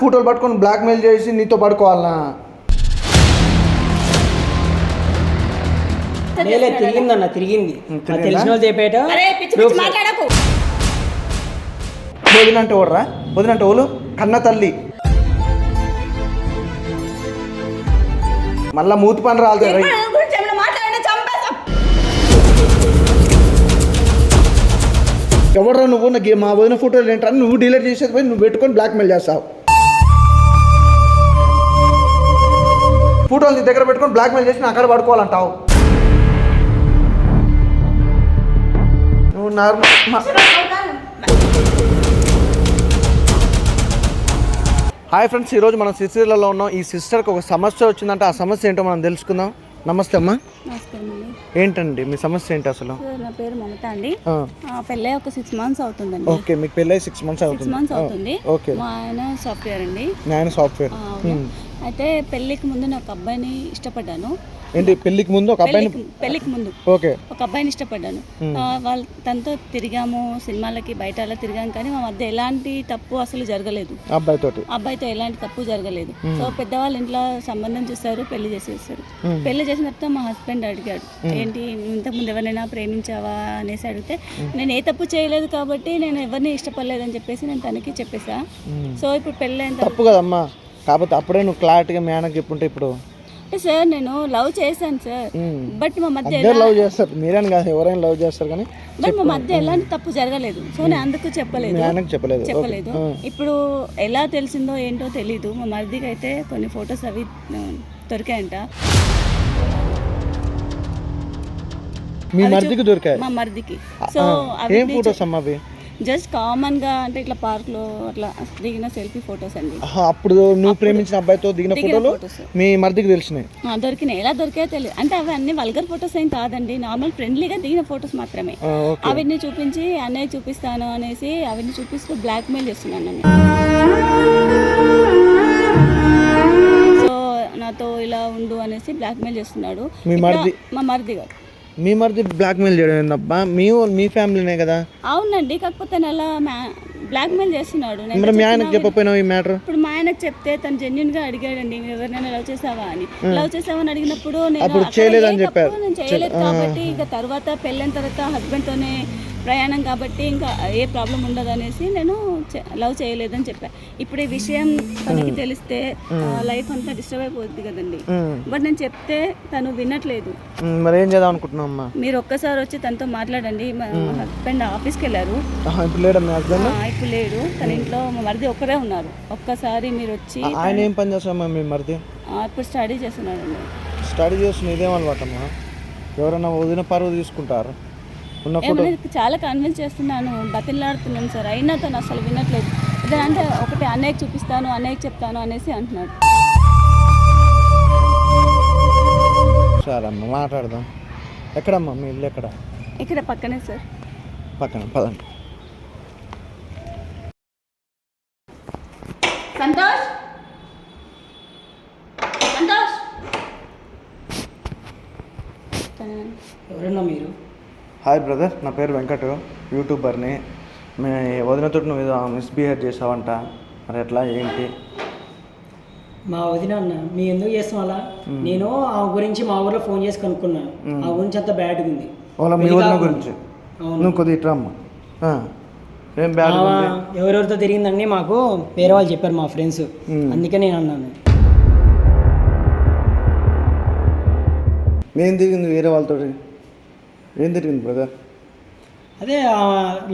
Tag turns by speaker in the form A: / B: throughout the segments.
A: ఫోటోలు పట్టుకొని బ్లాక్మెయిల్ చేసి నీతో పడుకోవాలనా?
B: నేలే తిరిగిందన్న తిరిగింది
A: తిరిగిందా?
B: తెలిసిన వాళ్ళు చెప్పేట
C: అరే పిచ్చి పిచ్చి మాట్లాడకు.
A: వదినంటే ఓడరా వదినంటే ఓలు? కన్న తల్లి. మళ్ళా మూతి పని రాలేదు ఎవడరా నువ్వు? నాకు మా వదిన ఫోటోలు ఏంటరా? నువ్వు డిలీట్ చేసేది పోయి నువ్వు పెట్టుకొని బ్లాక్మెయిల్ చేస్తావు. ఫోటోలు నీ దగ్గర పెట్టుకొని బ్లాక్మెయిల్ చేసి నా అక్కడ పడుకోవాలంటావు. నువ్వు నార్మల్ హాయ్ ఫ్రెండ్స్ ఈరోజు మనం సిస్టర్లలో ఉన్నాం. ఈ సిస్టర్కి ఒక సమస్య వచ్చిందంటే. ఆ సమస్య ఏంటో మనం తెలుసుకుందాం. నమస్తే అమ్మా.
C: నమస్కారం అండి
A: ఏంటండి? మీ సమస్య ఏంటి అసలు?
C: సార్, నా పేరు మమత అండి. పెళ్ళై ఒక సిక్స్ మంత్స్ అవుతుందండి.
A: ఓకే మీకు పెళ్ళై సిక్స్ మంత్స్
C: సిక్స్
A: అవుతుంది.
C: మంత్స్ అవుతుంది.
A: ఓకే.
C: మా ఆయన సాఫ్ట్వేర్ అండి.
A: నేను సాఫ్ట్వేర్.
C: ఆ, అవును. అయితే పెళ్ళికి ముందు నేను ఒక అబ్బాయిని ఇష్టపడ్డాను.
A: ఏంటి పెళ్ళికి ముందు ఒక అబ్బాయిని
C: పెళ్ళికి పెళ్ళికి ముందు.
A: ఓకే.
C: ఒక అబ్బాయిని ఇష్టపడ్డాను. ఆ, వాళ్ళ తనతో తిరిగాము సినిమాలకి బయట అలా తిరిగాం కానీ మా మధ్య ఎలాంటి తప్పు అసలు జరగలేదు.
A: అబ్బాయి తోటి.
C: ఆ అబ్బాయితో ఎలాంటి తప్పు జరగలేదు. సో పెద్దవాళ్ళు ఇంట్లో సంబంధం చూస్తారు పెళ్ళి చేసేస్తారు. పెళ్ళి చేసిన తర్వాత మా హస్బెండ్ అడిగాడు. ఏంటి ఇంతకుముందు ఎవరినైనా ప్రేమించావా? అనేసి అడిగితే నేను ఏ తప్పు చేయలేదు కాబట్టి నేను ఎవరిని ఇష్టపడలేదని చెప్పేసి నేను తనకి చెప్పేసా. సో ఇప్పుడు పెళ్ళైన
A: తప్పు కదమ్మా. కాకపోతే అప్పుడే నువ్వు క్లారిటీగా మీ ఆయనకు చెప్పుంటే ఇప్పుడు.
C: అంటే సార్ నేను లవ్ చేశాను సార్. బట్ మా మధ్య
A: లవ్ చేస్తారు. మీరేని కాదు ఎవరైనా లవ్ చేస్తారు కానీ
C: బట్ మా మధ్య ఎలాంటి తప్పు జరగలేదు. సో నేను అందుకు చెప్పలేదు.
A: చెప్పలేదు.
C: చెప్పలేదు. ఇప్పుడు ఎలా తెలిసిందో ఏంటో తెలీదు. మా మరిదికి అయితే కొన్ని ఫొటోస్ అవి దొరికాయంట.
A: మీ మరిదికి దొరికాయి?
C: మా మరిదికి. సో
A: ఏం ఫొటోస్ అమ్మా అవి
C: జస్ట్ కామన్గా అంటే ఇట్లా పార్క్లో అట్లా దిగిన సెల్ఫీ ఫొటోస్ అండి.
A: అప్పుడు నువ్వు ప్రేమించిన అబ్బాయితో దిగిన ఫోటోలు మీ మరిదికి తెలిసినాయి?
C: దొరికినాయి. ఎలా దొరికాయో తెలియదు అంటే అవి అన్ని వల్గర్ ఫొటోస్ ఏం కాదండి. నార్మల్ ఫ్రెండ్లీగా దిగిన ఫొటోస్ మాత్రమే. అవన్నీ చూపించి అన్నయ్య చూపిస్తాను అనేసి అవన్నీ చూపిస్తూ బ్లాక్ మెయిల్ చేస్తున్నాను నాతో ఇలా ఉండు అనేసి బ్లాక్ మెయిల్ చేస్తున్నాడు
A: మా మరిది
C: గారు.
A: మీ మరిది బ్లాక్మెయిల్ చేయడం ఏందబ్బా? మీ మీ ఫ్యామిలీనే కదా?
C: అవునండి కాకపోతే అలా బ్లాక్ మెయిల్ చేస్తున్నాడు. నేను
A: మరి మీ ఆయనకు చెప్పకపోయినావు ఈ మ్యాటర్
C: ఇప్పుడు మా ఆయనకు చెప్తే తను జెన్యున్గా అడిగాడండి "నువ్వు ఎవరినైనా లవ్ చేసావా అని. లవ్ చేసావా అని అడిగినప్పుడు నేను
A: చేయలేదని
C: ఏ
A: చెప్పారు.
C: నేను చేయలేదు కాబట్టి ఇక తర్వాత పెళ్ళైన తర్వాత హస్బెండ్ తోనే ప్రయాణం కాబట్టి ఇంకా ఏ ప్రాబ్లం ఉండదు అనేసి నేను లవ్ చేయలేదని చెప్పా. ఇప్పుడు ఈ విషయం తనకి తెలిస్తే లైఫ్ అంతా డిస్టర్బ్ అయిపోద్ది కదండి. బట్ నేను చెప్తే తను వినట్లేదు.
A: మరి ఏం చేద్దాం
C: మీరు ఒక్కసారి వచ్చి తనతో మాట్లాడండి. మా హస్బెండ్ ఆఫీస్కి వెళ్ళారు
A: ఇప్పుడు లేడా
C: ఇప్పుడు లేడు. తన ఇంట్లో మా మరిది ఒక్కరే ఉన్నారు. ఒక్కసారి మీరు వచ్చి
A: ఆయన ఏం పని చేస్తామా మీ మరిది?
C: ఇప్పుడు స్టడీ చేస్తున్నాడండి.
A: స్టడీ చేస్తున్న ఇదేం అలవాటమ్మా? ఎవరైనా వదిన పరువు తీసుకుంటారు.
C: ఏమన్నా చాలా కన్విన్స్ చేస్తున్నాను బతిలాడుతున్నాను సార్. అయినా తను అసలు వినట్లేదు. ఇదే అంటే ఒకటి అన్నయ్యకి చూపిస్తాను అన్నయ్యకి చెప్తాను అనేసి అంటున్నాడు.
A: సరే అమ్మ మాట్లాడదాం. ఎక్కడమ్మా? మీ ఇల్లు ఎక్కడ?
C: ఇక్కడ పక్కనే సార్.
A: పక్కన పదండి
C: సంతోష్ సంతోష్
B: ఎవరన్నా మీరు
A: హాయ్ బ్రదర్ నా పేరు వెంకట్. యూట్యూబర్ని మీ వదినతో నువ్వు ఏదో మిస్బిహేవ్ చేసావంట. మరి ఎట్లా? ఏంటి?
B: మా వదిన అన్న మీ ఎందుకు చేస్తాం అలా? నేను ఆ గురించి మా ఊర్లో ఫోన్ చేసి కనుక్కున్నాను ఆ గురించి అంత బ్యాడ్గా ఉంది.
A: వాళ్ళ మీ వదిన. గురించి. నువ్వు కొద్దిగా ఇట్రా. ఏం బ్యాడ్
B: ఎవరెవరితో తిరిగిందని మాకు? వేరే వాళ్ళు చెప్పారు మా ఫ్రెండ్స్ అందుకే నేను అన్నాను.
A: ఏం తిరిగింది వేరే వాళ్ళతో ఏం తిరిగింది బ్రదర్
B: అదే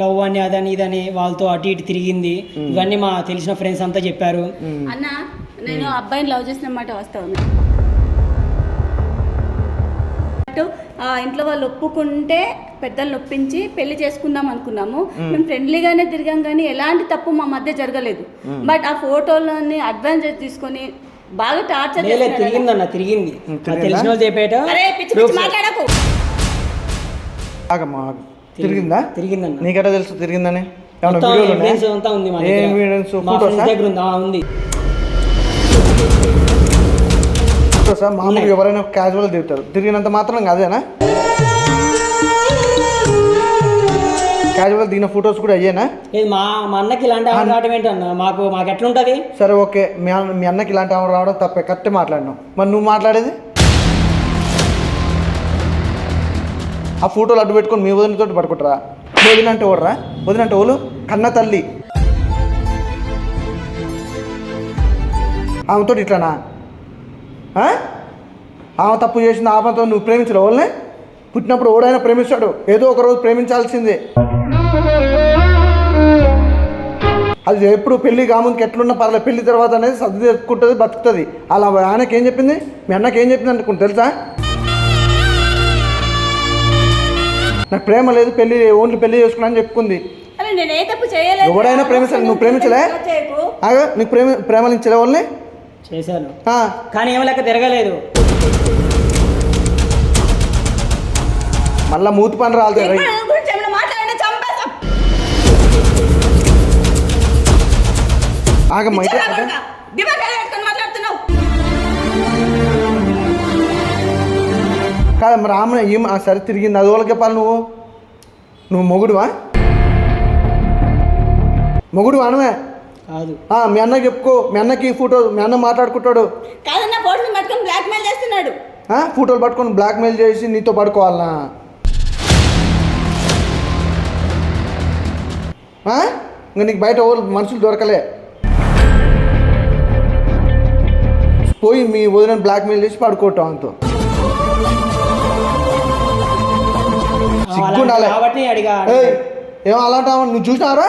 B: లవ్ అని అదని ఇదని వాళ్ళతో అటు ఇటు తిరిగింది. ఇవన్నీ మా తెలిసిన ఫ్రెండ్స్ అంతా చెప్పారు.
C: అన్న నేను అబ్బాయిని లవ్ చేసిన మాట వాస్తవం ఆ ఇంట్లో వాళ్ళు ఒప్పుకుంటే పెద్దలు ఒప్పించి పెళ్ళి చేసుకుందాం అనుకున్నాము. మేము. ఫ్రెండ్లీగానే తిరిగాం కానీ ఎలాంటి తప్పు మా మధ్య జరగలేదు. బట్ ఆ ఫోటోలని అడ్వాంటేజ్ తీసుకొని బాగా టార్చర్
B: నేలే తిరిగిందన్న తిరిగింది. తెలిసిన వాళ్ళు చెప్పేట.
A: ఆగమ్మా ఆగు. తిరిగిందా?
B: తిరిగిందన్న.
A: నీకెట్టా తెలుసు తిరిగిందని?
B: అంతా ఉంది
A: ఏ?
B: దగ్గర. ఉంది? ఉంది.
A: ఫోటోసా మామూలుగా ఎవరైనా క్యాజువల్ తిరుగుతారు తిరిగినంత మాత్రం అదేనా క్యాజువల్ దిగిన ఫొటోస్ కూడా అయ్యేనా?
B: ఇది మా మా అన్నకి ఇలాంటి ఆమె రావడం ఏంటన్న? మాకు మాకు ఎట్లుంటది?
A: సరే ఓకే. మీ అన్న మీ అన్నకి ఇలాంటి ఆమె రావడం తప్పే. కరెక్టే మాట్లాడినావు. మరి నువ్వు మాట్లాడేది? ఆ ఫోటోలు అడ్డు పెట్టుకొని మీ వదినతో పడుకుంటారా? వదినంటే వదిన అంటే ఓడరా వదిన అంటే ఓలు? కన్న తల్లి. ఆమెతో ఇట్లానా? ఆమె తప్పు చేసింది ఆమెతో నువ్వు ప్రేమించరు వాళ్ళని పుట్టినప్పుడు ఓడైనా ప్రేమిస్తాడు. ఏదో ఒక రోజు ప్రేమించాల్సిందే. అది ఎప్పుడు పెళ్ళి కాముందుకు ఎట్లున్న పర్లేదు పెళ్ళి తర్వాత అనేది సర్ది తెచ్చుకుంటుంది బతుకుతుంది. అలా ఆయనకి ఏం చెప్పింది? మీ అన్నకి ఏం చెప్పింది అనుకుంటు తెలుసా? నాకు ప్రేమ లేదు పెళ్ళి ఓన్లీ పెళ్ళి చేసుకున్నా అని చెప్పుకుంది
C: ఏ
A: ఎవడైనా ప్రేమిస్తాడు నువ్వు ప్రేమించలే. ఆగా నీకు ప్రేమ ప్రేమలించలే వాళ్ళని?
B: చేశాను.
A: ఆ,
B: కానీ ఏమో లెక్క తిరగలేదు.
A: మళ్ళా మూతి పని రాలేదు. ఆగమ్మ అయితే కాదు మరి ఆమె ఏం ఆ సరే తిరిగింది? అది వాళ్ళకి చెప్పాలి నువ్వు? నువ్వు మొగుడువా? మొగుడు అనవే
B: కాదు.
A: ఆ, మీ అన్నకి చెప్పుకో. మీ అన్నకి ఈ ఫోటో మీ అన్న మాట్లాడుకుంటాడు.
C: కాదన్న ఫోటోలు పట్టుకొని బ్లాక్ మెయిల్ చేస్తున్నాడు.
A: ఆ, ఫోటోలు పట్టుకొని బ్లాక్మెయిల్ చేసి నీతో పడుకోవాలనా? ఇంకా నీకు బయట ఎవరు మనుషులు దొరకలే. పోయి మీ వదిన బ్లాక్మెయిల్ చేసి పడుకోవటం అంతో. సిగ్గుండాలి.
B: కాబట్టి అడిగా
A: ఏయ్, ఏం అలాంటి నువ్వు చూసినావరా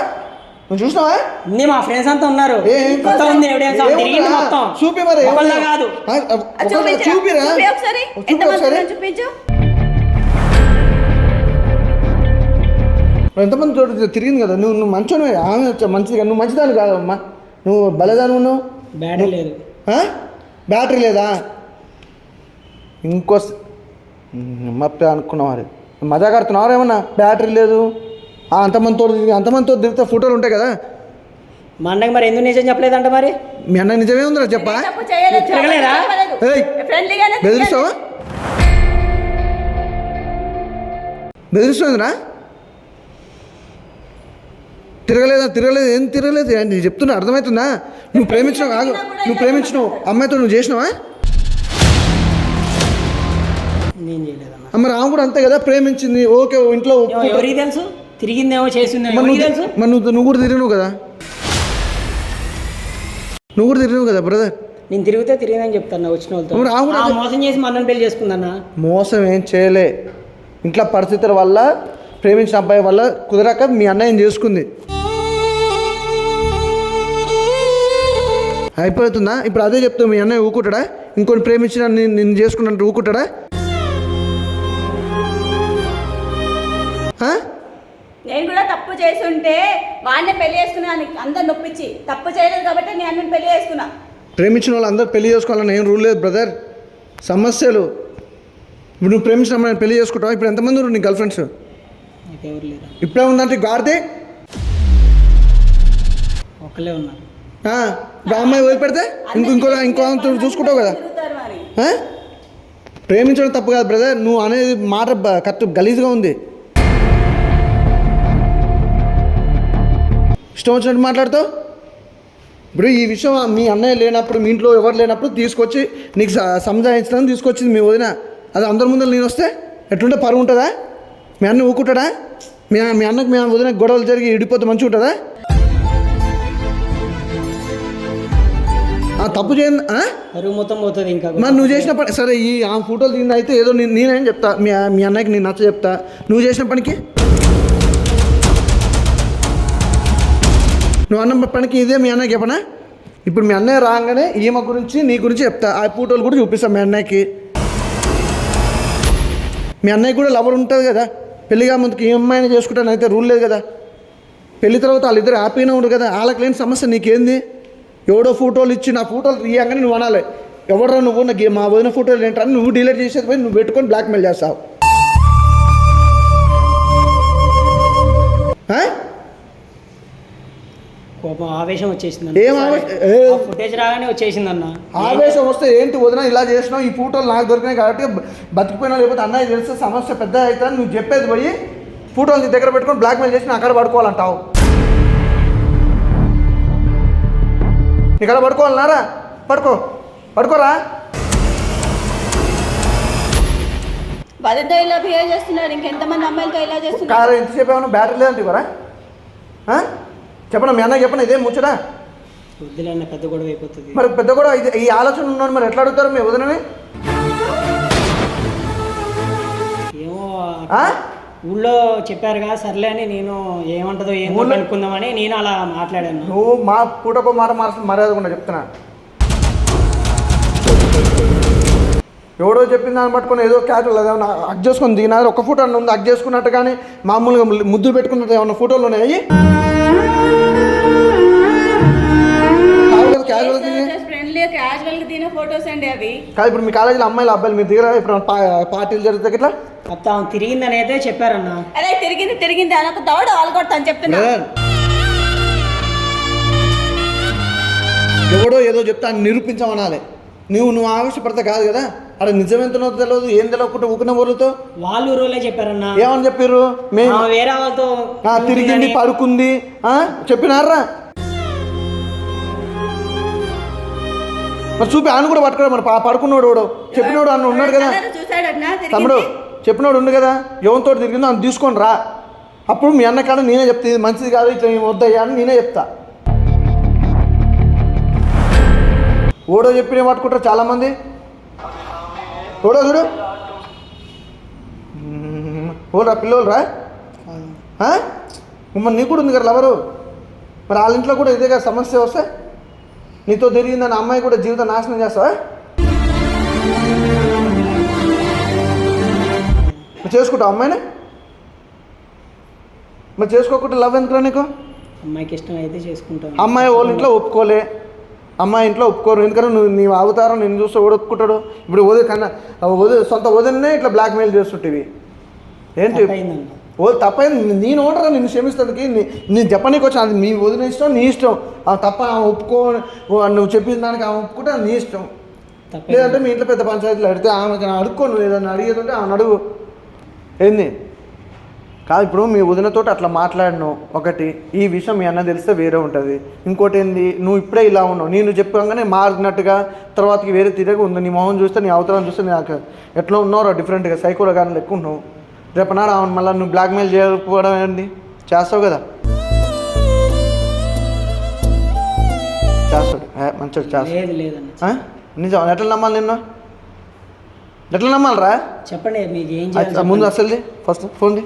A: నువ్వు చూసినావా?
B: ఉంది మా ఫ్రెండ్స్ అంతా ఉన్నారు.
A: ఏ, ఏం
B: మొత్తం ఉంది ఎవిడెన్స్
A: ఏముందిరా?
B: తిరిగింది మొత్తం.
A: చూపి మరి
B: ఒకళ్ళ? కాదు.
A: చూపిరా?
C: చూపి ఒకసారి. ఎంతమంది చూపించు.
A: చోటు తిరిగింది కదా? నువ్వు నువ్వు మంచోనివే. ఆమె మంచిది నువ్వు మంచిదాని కాదమ్మా నువ్వు బలదాను ఉన్నావు.
B: బ్యాటరీ లేదు.
A: ఆ? బ్యాటరీ లేదా? ఇంకో మప్పే అనుకున్నావు మరి మజా కడుతున్నావు ఏమన్నా? బ్యాటరీ లేదు. ఆ, అంతమందితో అంతమందితో తిరిగితే ఫోటోలు ఉంటాయి కదా?
B: మా అన్నకి మరి ఎందుకు నిజం చెప్పలేదంట మరి?
A: మీ అన్న నిజమే ఉందిరా చెప్పా.
B: తిరగలేదా?
A: బెదిరిస్తావా? బెదిరిస్తుందిరా. తిరగలేదా? తిరగలేదు. ఏం తిరగలేదు? నేను చెప్తున్నా అర్థమవుతుందా? నువ్వు ప్రేమించినావు కాదు నువ్వు ప్రేమించినావు అమ్మాయితో నువ్వు చేసినావా? అమ్మ రాము కూడా అంతే కదా ప్రేమించింది. ఓకే ఇంట్లో.
B: ఎవరికి తెలుసు? తిరిగిందేమో
A: మరి నువ్వు
B: తెలుసు?
A: మరి నువ్వు నువ్వు కూడా తిరిగినావు కదా? నువ్వు కూడా తిరిగినావు కదా బ్రదర్
B: నేను తిరిగితే తిరిగిందని చెప్తాను వచ్చిన వాళ్ళతో.
A: మరి ఆమె
B: మోసం చేసి మా అన్నని పెళ్ళి చేసుకుందన్న?
A: మోసం ఏం చేయలే. ఇంట్లో పరిస్థితుల వల్ల ప్రేమించిన అబ్బాయి వల్ల కుదరక మీ అన్నయ్యం చేసుకుంది? అయిపోతుందా? ఇప్పుడు అదే చెప్తావు మీ అన్నయ్య ఊకుంటాడా? ఇంకొని ప్రేమించిన నేను చేసుకున్నట్టు ఊకుంటాడా?
C: నేను కూడా తప్పు చేసి ఉంటే వాడిని పెళ్ళి చేసుకున్నాను అందరు నొప్పించి తప్పు చేయలేదు కాబట్టి నేను అన్నని పెళ్ళి చేసుకున్నా.
A: ప్రేమించిన వాళ్ళు అందరూ పెళ్ళి చేసుకోవాలని ఏం రూల్ లేదు బ్రదర్ సమస్యలు. ఇప్పుడు నువ్వు ప్రేమించిన అమ్మాయిని పెళ్ళి చేసుకుంటావా? ఇప్పుడు ఎంతమంది ఉన్నారు నీ గర్ల్ ఫ్రెండ్స్ ఇప్పుడే ఉందంటే గాడితే
B: ఒక్కలే ఉన్నారు.
A: ఆ, ఇప్పుడు అమ్మాయి వదిలిపెడితే ఇంకో ఇంకో ఇంకో చూసుకుంటావు కదా? ప్రేమించడం తప్పు కాదు బ్రదర్ నువ్వు అనేది మాట కరెక్ట్ గలీజ్గా ఉంది. ఇష్టం వచ్చినట్టు మాట్లాడుతావు? ఇప్పుడు ఈ విషయం మీ అన్నయ్య లేనప్పుడు మీ ఇంట్లో ఎవరు లేనప్పుడు తీసుకొచ్చి నీకు సంజాయించడానికి తీసుకొచ్చింది మీ వదిన. అది అందరి ముందర నేను వస్తే ఎట్లుంటే పరువు ఉంటుందా? మీ అన్న ఊకుంటాడా? మీ మీ అన్నకు మీ వదిన గొడవలు జరిగి ఇడిపోతే మంచిగా ఉంటుందా? ఆ, తప్పు చేయండి?
B: పరువు మొత్తం పోతుంది ఇంకా.
A: మరి నువ్వు చేసిన పని సరే ఈ ఆ ఫోటోలు దిగింది అయితే ఏదో నే- నేనేం చెప్తా? మీ మీ అన్నయ్యకి నేను నచ్చ చెప్తా. నువ్వు చేసిన పనికి? నువ్వు అన్న పనికి ఇదే మీ అన్నయ్యకి చెప్పనా? ఇప్పుడు మీ అన్నయ్య రాగానే ఈమె గురించి నీ గురించి చెప్తా. ఆ ఫోటోలు కూడా చూపిస్తా మీ అన్నయ్యకి. మీ అన్నయ్య కూడా లవర్ ఉంటుంది కదా. పెళ్ళిగా ముందుకు ఈ అమ్మాయిని చేసుకుంటాను అయితే రూల్ లేదు కదా. పెళ్ళి తర్వాత వాళ్ళిద్దరు హ్యాపీగా ఉండరు కదా. వాళ్ళకి లేని సమస్య నీకేంది? ఎవడో ఫోటోలు ఇచ్చి నా ఫోటోలు తీయంగానే నువ్వు అనాలి. ఎవడో నువ్వు? నాకు మా వదిన ఫోటోలు ఏంటని నువ్వు డిలీట్ చేసేది పోయి నువ్వు పెట్టుకొని బ్లాక్మెయిల్ చేస్తావు.
B: కోపం ఆవేశం వచ్చేసింది
A: ఏం ఆవేశం?
B: ఫుటేజ్ రాగానే వచ్చేసిందన్న.
A: ఆవేశం వస్తే ఏంటి వదిన ఇలా చేసినావు ఈ ఫోటోలు నాకు దొరికినాయి కాబట్టి బతికిపోయినా లేకపోతే అన్నయ్య తెలిస్తే సమస్య పెద్ద అవుతుంది నువ్వు చెప్పేది పోయి ఫోటోలు నీ దగ్గర పెట్టుకొని బ్లాక్మెయిల్ చేసి నా కాడ పడుకోవాలంటావు. నీ కాడ పడుకోవాలన్నారా? పడుకో. పడుకోరా?
C: ఇలా బిహేవ్ చేస్తున్నాడు ఇంకెంతమంది అమ్మాయిలతో ఇలా చేస్తున్నారు?
A: కారు ఎంతసేపు ఏమన్నా బ్యాటరీ లేదంటే ఇవ్వరా? ఆ? చెప్పనా మీ అన్న చెప్పనా ఇదే ముచ్చడా
B: వద్దులన్న పెద్ద గొడవ అయిపోతుంది
A: మరి పెద్ద కూడా ఇది ఈ ఆలోచన ఉన్నాడు మరి ఎట్లా అడుగుతారు మీ వదినని
B: ఏమో
A: ఆ?
B: ఊళ్ళో చెప్పారుగా సర్లే అని నేను ఏమంటదో ఏంటో
A: ఊళ్ళో-
B: కనుక్కుందామని నేను అలా మాట్లాడాను
A: నువ్వు మా పూటకో మాట మార్చిన మర్యాద కూడా చెప్తున్నా ఎవడో చెప్పిన దాన్ని పట్టుకొని ఏదో క్యాజువల్ ఏమన్నా అక్ చేసుకొని దిగినారు ఒక ఫోటో అన్న ఉంది అక్ చేసుకున్నట్టు కానీ మామూలుగా ముద్దు పెట్టుకున్నట్టు ఏమన్నా ఫోటోలు ఉన్నాయి క్యాజువల్ దిగి
C: ఫ్రెండ్లీ క్యాజువల్గా తిన ఫొటోస్ అండి అవి.
A: కాదు ఇప్పుడు మీ కాలేజీలో అమ్మాయిలు అబ్బాయిలు మీరు దిగరా? ఇప్పుడు పార్టీలు జరుగుతాయి ఇట్లా?
B: అత్త ఆమె తిరిగిందని అయితే చెప్పారన్న.
C: అదే తిరిగింది తిరిగింది అనకు దవడ వాళ్ళు కొడతాను చెప్తున్నా.
A: ఎవడో ఏదో చెప్తా అని నిరూపించమనాలి. నువ్వు నువ్వు ఆవేశపడితే కాదు కదా? అక్కడ నిజమెంతనో తెలియదు ఏం తెలియకుండా ఊకిన ఊళ్ళతో
B: వాళ్ళు ఊరోలే చెప్పారన్న.
A: ఏమని చెప్పారు మేము
B: వేరే వాళ్ళతో
A: ఆ, తిరిగింది పడుకుంది ఆ, చెప్పినారా? మరి చూపి ఆయన కూడా పట్టుకోడు మరి పడుకున్నాడు వాడు. చెప్పినోడు అన్న ఉన్నాడు కదా.
C: చూసాడన్నా
A: తమ్ముడు చెప్పినోడు ఉండు కదా. ఎవరితో తిరిగిందో అని తీసుకొని రా. అప్పుడు మీ అన్న కాడ నేనే చెప్తా ఇది మంచిది కాదు ఇట్లా వద్దయ్యా అని నేనే చెప్తా. ఓడో చెప్పిన పట్టుకుంటారు చాలామంది. ఓడో చూడు. ఓరా పిల్లోలు రా? మరి నీకు కూడా ఉంది కదా లవరు. మరి వాళ్ళ ఇంట్లో కూడా ఇదే కదా సమస్య వస్తే? నీతో తిరిగిందని అమ్మాయి కూడా జీవితం నాశనం చేస్తావా? చేసుకుంటావు అమ్మాయిని? మరి చేసుకోకుండా లవ్ ఎందుకురా నీకు?
B: అమ్మాయికి ఇష్టం అయితే చేసుకుంటాను.
A: అమ్మాయి వాళ్ళ ఇంట్లో ఒప్పుకోలే. అమ్మాయి ఇంట్లో ఒప్పుకోరు. ఎందుకంటే నువ్వు నీ అవతారం నేను చూస్తే ఓడి ఒప్పుకుంటాడు? ఇప్పుడు వదిలి కన్నా వదిలి సొంత వదిలినే ఇట్లా బ్లాక్మెయిల్ చేస్తుంటివి. ఏంటి? ఓ తప్పైంది. నేను ఓడరా నిన్ను క్షమిస్తానికి? నేను చెప్పనీకి వచ్చాను అది నీ వదిన ఇష్టం నీ ఇష్టం. ఆ తప్ప ఆమె ఒప్పుకో నువ్వు చెప్పిన దానికి ఆమె ఒప్పుకుంటే అది నీ ఇష్టం. లేదంటే మీ ఇంట్లో పెద్ద పంచాయతీలు అడిగితే ఆమెకి నా అడుక్కో నువ్వు ఏదైనా అడిగేది ఉంటే ఆమెను అడుగు. ఏంది? కాదు ఇప్పుడు మీ వదినతోటి అట్లా మాట్లాడినావు ఒకటి ఈ విషయం మీ అన్న తెలిస్తే వేరే ఉంటుంది. ఇంకోటి ఏంది నువ్వు ఇప్పుడే ఇలా ఉన్నావు. నేను చెప్పగానే మారినట్టుగా తర్వాతకి వేరే తిరగ ఉంది. నీ మొహం చూస్తే నీ అవతరం చూస్తే నాకు ఎట్లా ఉన్నావు డిఫరెంట్గా సైకోలో కానీ లెక్క ఉన్నావు. రేపు నాడు ఆమెను మళ్ళీ నువ్వు బ్లాక్మెయిల్ చేయకపోవడం ఏంటి చేస్తావు కదా? చేస్తాడు. మంచిగా చేస్తాడు? నిజం. ఎట్లా నమ్మాలి నిన్ను? ఎట్లా నమ్మాలరా?
B: చెప్పండి మీకు ఏం
A: ముందు అసలుది. ఫస్ట్ ఫోన్ది.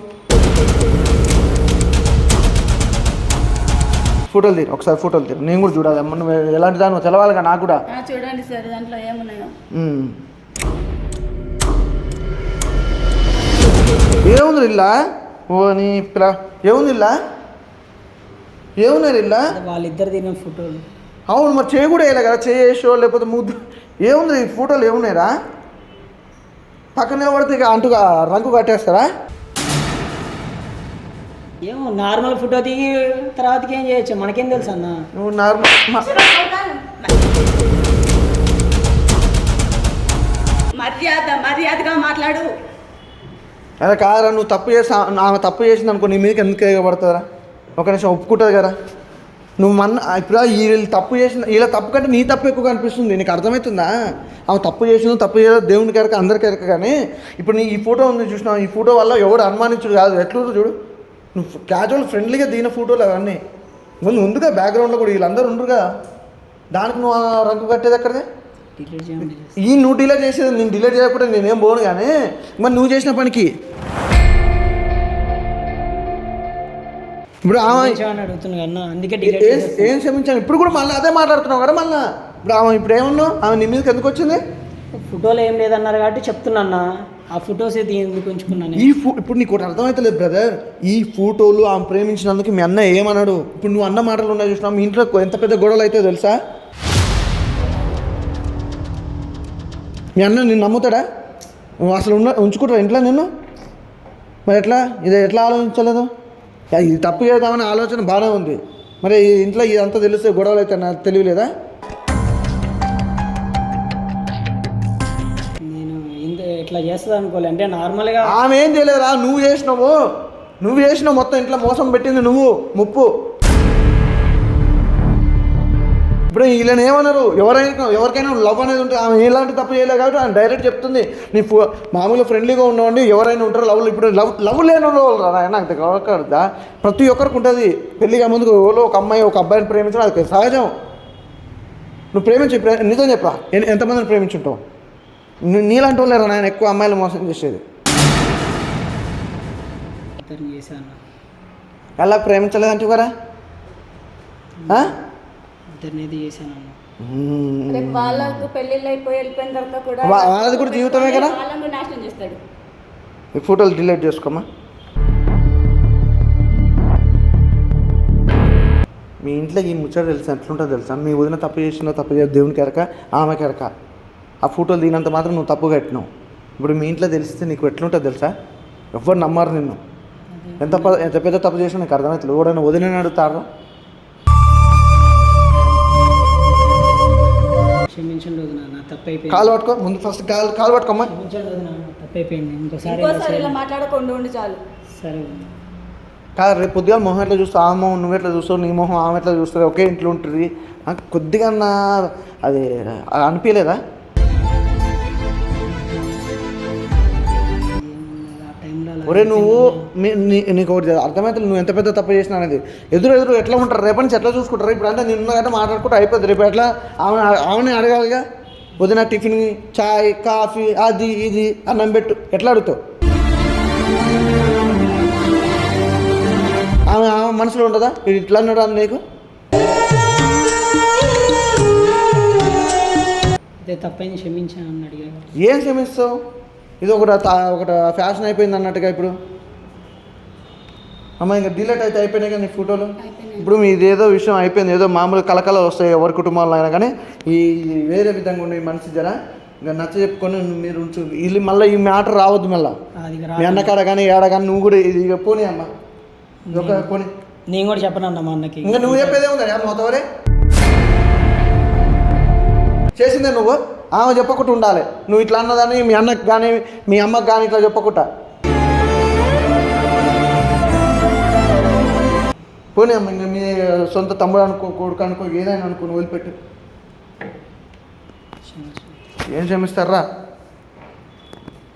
A: ఫోటోలు తీరు ఒకసారి ఫోటోలు తీరు. నేను కూడా చూడాలి. అమ్మ నువ్వు ఎలాంటి దాన్ని తెలవాలిగా నాకు కూడా.
C: ఆ, చూడండి సార్ దాంట్లో ఏమున్నాయో.
A: ఏముంది ఇల్లా ఓ నీ పిల్ల. ఏముంది ఇల్లా ఏమున్నారు ఇల్లా
B: వాళ్ళిద్దరు తిన్న ఫోటోలు.
A: అవును మరి చేయి కూడా వేయలే కదా. చేయి వేసో లేకపోతే ముద్దు. ఏముంది ఈ ఫోటోలు ఏమున్నాయిరా? పక్కన నిలబడితే ఇక అంటుగా రంగు కట్టేస్తారా?
B: ఏమో నార్మల్ ఫోటో దిగి తర్వాతకి ఏం చేయొచ్చు? మనకేం తెలుసు అన్న?
A: నువ్వు నార్మల్
C: మర్యాద మర్యాదగా మాట్లాడు.
A: అదే కాదురా నువ్వు తప్పు చేసా ఆమె తప్పు చేసింది అనుకో నీ మీదకి ఎందుకు ఎగబడుతుందిరా ఒక నిమిషం ఒప్పుకుంటుంది కదా? నువ్వు మన ఇప్పుడు వీళ్ళు తప్పు చేసిన వీళ్ళ తప్పు కంటే నీ తప్పు ఎక్కువ కనిపిస్తుంది నీకు అర్థమవుతుందా? ఆమె తప్పు చేసిందో తప్పు చేయదో దేవునికి ఎరక అందరికి ఎరక కానీ ఇప్పుడు నీ ఈ ఫోటో ఉంది చూసినావు? ఈ ఫోటో వల్ల ఎవడు అనుమానించుడు కాదు. ఎట్లుందో చూడు. నువ్వు క్యాజువల్ ఫ్రెండ్లీగా దిగిన ఫోటోలు అవన్నీ. ముందు ఉందిగా బ్యాక్గ్రౌండ్లో కూడా వీళ్ళందరూ ఉండరు కదా దానికి నువ్వు ఆ రంగు కట్టేది ఎక్కడిదే? ఈ నువ్వు డిలీట్ చేసేది నేను డిలీట్ చేయకపోతే నేనేం పోను కానీ మరి నువ్వు చేసిన పనికి. ఇప్పుడు ఏం క్షమించాను? ఇప్పుడు కూడా మళ్ళీ అదే మాట్లాడుతున్నావు కదా మళ్ళీ. ఇప్పుడు ఆమె ఇప్పుడు ఏమన్నావు? ఆమె నీ మీదకి ఎందుకు వచ్చింది?
B: ఫోటోలు ఏం లేదన్నారు కాబట్టి చెప్తున్నా అన్న. ఆ ఫొటోస్ అయితే ఎందుకు ఉంచుకున్నాను
A: ఈ ఫో ఇప్పుడు నీకు ఒకటి అర్థమవుతలేదు బ్రదర్. ఈ ఫోటోలు ఆమె ప్రేమించినందుకు మీ అన్న ఏమన్నాడు ఇప్పుడు నువ్వు అన్న మాటలు ఉన్నాయి చూసినా మీ ఇంట్లో ఎంత పెద్ద గొడవలు అయితే తెలుసా? మీ అన్న నిన్ను నమ్ముతాడా? అసలు ఉన్న ఉంచుకుంటారా ఇంట్లో నిన్ను? మరి ఎట్లా? ఇది ఎట్లా ఆలోచించలేదు? ఇది తప్పు చేద్దామనే ఆలోచన బాగానే ఉంది. మరి ఇంట్లో ఇదంతా తెలిస్తే గొడవలు అయితే నాకు తెలియలేదా?
B: ఇట్లా చేస్తుంది అనుకోలే. అంటే నార్మల్గా
A: ఆమె ఏం చేయలేదురా నువ్వు చేసినావు. నువ్వు చేసిన మొత్తం ఇంట్లో మోసం పెట్టింది నువ్వు ముప్పు. ఇప్పుడు వీళ్ళని ఏమన్నారు ఎవరైనా ఎవరికైనా లవ్ అనేది ఉంటే ఆమె ఎలాంటి తప్పు చేయలేదు కాబట్టి ఆమె డైరెక్ట్ చెప్తుంది నీ మామూలుగా ఫ్రెండ్లీగా ఉండవండి ఎవరైనా ఉంటారు లవ్లు ఇప్పుడు లవ్ లవ్ లేని వాళ్ళు రా నాకు కలవకూడదా ప్రతి ఒక్కరికి ఉంటుంది. పెళ్ళిగా ముందుకు ఎవరో ఒక అమ్మాయి ఒక అబ్బాయిని ప్రేమించడం అది సహజం. నువ్వు ప్రేమించి నిజం చెప్పరా? ఎంతమందిని ప్రేమించుంటావు? నీలాంటి వాళ్ళు నాయన ఎక్కువ అమ్మాయిలు మోసం చేసేది. ఎలా ప్రేమించలేదంటే కదా
C: వాళ్ళకు పెళ్ళిళ్ళు అయిపోయి వెళ్ళిపోయిన తర్వాత కూడా
A: వా- వాళ్ళది కూడా జీవితమే కదా?
C: నాశనం చేస్తాడు.
A: ఈ ఫోటోలు డిలీట్ చేసుకోమా? మీ ఇంట్లో ఈ ముచ్చట తెలుసా? ఎట్లుంటుందో తెలుసా? మీ వదిన తప్పు చేసినా తప్పు చేసి దేవునికి ఎరక ఆమెకి ఎరక. ఆ ఫోటోలు దిగినంత మాత్రం నువ్వు తప్పు కట్టినావు ఇప్పుడు మీ ఇంట్లో తెలిస్తే నీకు ఎట్లుంటుంది తెలుసా? ఎవ్వరు నమ్మారు నిన్ను. ఎంత ఎంత పెద్ద తప్పు చేసినా నీకు అర్థమవుతుంది. ఎవడైనా వదిన అడుగుతారా?
B: క్షమించండి వదిన నా తప్పు అయిపోయింది
A: కాలు పట్టుకో ముందు ఫస్ట్ కాలు కాలు పట్టుకోమ్మా.
B: క్షమించండి వదిన నా తప్పు అయిపోయింది ఇంకోసారి
C: ఇంకోసారి ఇలా మాట్లాడకుండా ఉండి చాలు.
B: సరే. వదిన.
A: కాదు రేపు పొద్దుగా మొహం ఎట్లా చూస్తావు? ఆ మొహం నువ్వు ఎట్లా చూస్తావు? నీ మొహం ఆమె ఎట్లా చూస్తుంది? ఒకే ఇంట్లో ఉంటుంది కొద్దిగా నా అది అనిపించలేదా? ఒరే నువ్వు నీకు ఒకటి అర్థమైతే నువ్వు ఎంత పెద్ద తప్పు చేసినా అనేది. ఎదురు ఎదురు ఎట్లా ఉంటారు? రేపటి నుంచి ఎట్లా చూసుకుంటారు? ఇప్పుడు అంటే నిన్న గంట మాట్లాడుకుంటే అయిపోతుంది రేపు ఎట్లా? ఆమె ఆమెనే అడగాలిగా వదిన టిఫిన్ చాయ్ కాఫీ అది ఇది అన్నం పెట్టు. ఎట్లా అడుగుతావు? ఆమె ఆమె మనసులో వీడు ఇట్లా అన్నాడు అని నీకు?
B: అదే తప్పైంది క్షమించాను
A: ఏం క్షమిస్తావు? ఇది ఒకటి తా- ఒకటి ఫ్యాషన్ అయిపోయింది అన్నట్టుగా ఇప్పుడు. అమ్మ ఇంకా డిలీట్ అయితే అయిపోయినాయి కానీ ఫోటోలు? ఇప్పుడు మీది ఏదో విషయం అయిపోయింది. ఏదో మామూలు కలకల వస్తాయి ఎవరి కుటుంబాల్లో అయినా కానీ ఈ వేరే విధంగా ఉండే మనిషి జర ఇంకా నచ్చ చెప్పుకొని మీరు ఉంచు. ఇది మళ్ళీ ఈ మ్యాటర్ రావద్దు మళ్ళీ. మీ అన్నకాడ కానీ ఏడ కానీ నువ్వు కూడా ఇది ఇక పోనీ అమ్మ. ఒక పోనీ.
B: నేను కూడా చెప్పను అన్న మా అన్నకి.
A: ఇంకా నువ్వు చెప్పేదే ఉందా మొత్తవరే చేసిందే నువ్వు? ఆమె చెప్పకుండా ఉండాలి. నువ్వు ఇట్లా అన్నదాన్ని మీ అన్నకి కానీ మీ అమ్మకి కానీ ఇట్లా చెప్పకుండా పోనీ అమ్మ మీ సొంత తమ్ముడు అనుకో కొడుకు అనుకో ఏదైనా అనుకో నువ్వు వదిలిపెట్టు. ఏం క్షమిస్తారా?